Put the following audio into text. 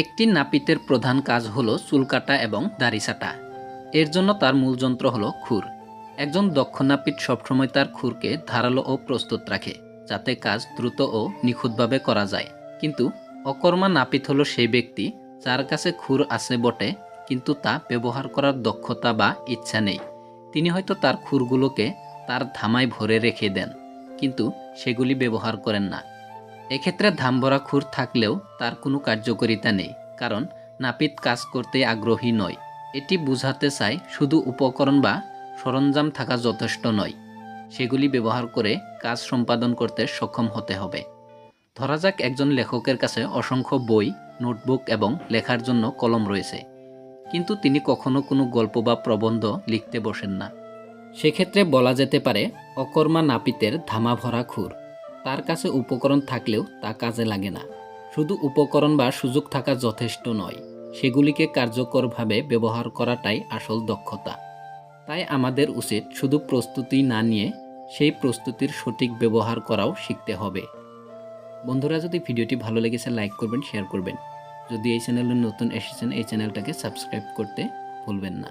একটি নাপিতের প্রধান কাজ হলো চুল কাটা এবং দাড়ি ছাঁটা। এর জন্য তার মূল যন্ত্র হলো খুর। একজন দক্ষ নাপিত সবসময় তার খুরকে ধারালো ও প্রস্তুত রাখে, যাতে কাজ দ্রুত ও নিখুঁতভাবে করা যায়। কিন্তু অকর্মা নাপিত হলো সেই ব্যক্তি যার কাছে খুর আছে বটে, কিন্তু তা ব্যবহার করার দক্ষতা বা ইচ্ছা নেই। তিনি হয়তো তার খুরগুলোকে তার ধামায় ভরে রেখে দেন, কিন্তু সেগুলি ব্যবহার করেন না। এক্ষেত্রে ধামভরা খুর থাকলেও তার কোনো কার্যকারিতা নেই, কারণ নাপিত কাজ করতে আগ্রহী নয়। এটি বুঝাতে চায় শুধু উপকরণ বা সরঞ্জাম থাকা যথেষ্ট নয়। সেগুলি ব্যবহার করে কাজ সম্পাদন করতে সক্ষম হতে হবে। ধরা যাক একজন লেখকের কাছে অসংখ্য বই, নোটবুক এবং লেখার জন্য কলম রয়েছে, কিন্তু তিনি কখনো কোনো গল্প বা প্রবন্ধ লিখতে বসেন না। সেক্ষেত্রে বলা যেতে পারে, অকর্মা নাপিতের ধামা ভরা খুর। তার কাছে উপকরণ থাকলেও তা কাজে লাগে না। শুধু উপকরণ বা সুযোগ থাকা যথেষ্ট নয়, সেগুলিকে কার্যকরভাবে ব্যবহার করাটাই আসল দক্ষতা। তাই আমাদের উচিত শুধু প্রস্তুতি না নিয়ে সেই প্রস্তুতির সঠিক ব্যবহার করাও শিখতে হবে। বন্ধুরা, যদি ভিডিওটি ভালো লেগেছে, লাইক করবেন, শেয়ার করবেন। যদি এই চ্যানেলে নতুন এসেছেন, এই চ্যানেলটাকে সাবস্ক্রাইব করতে ভুলবেন না।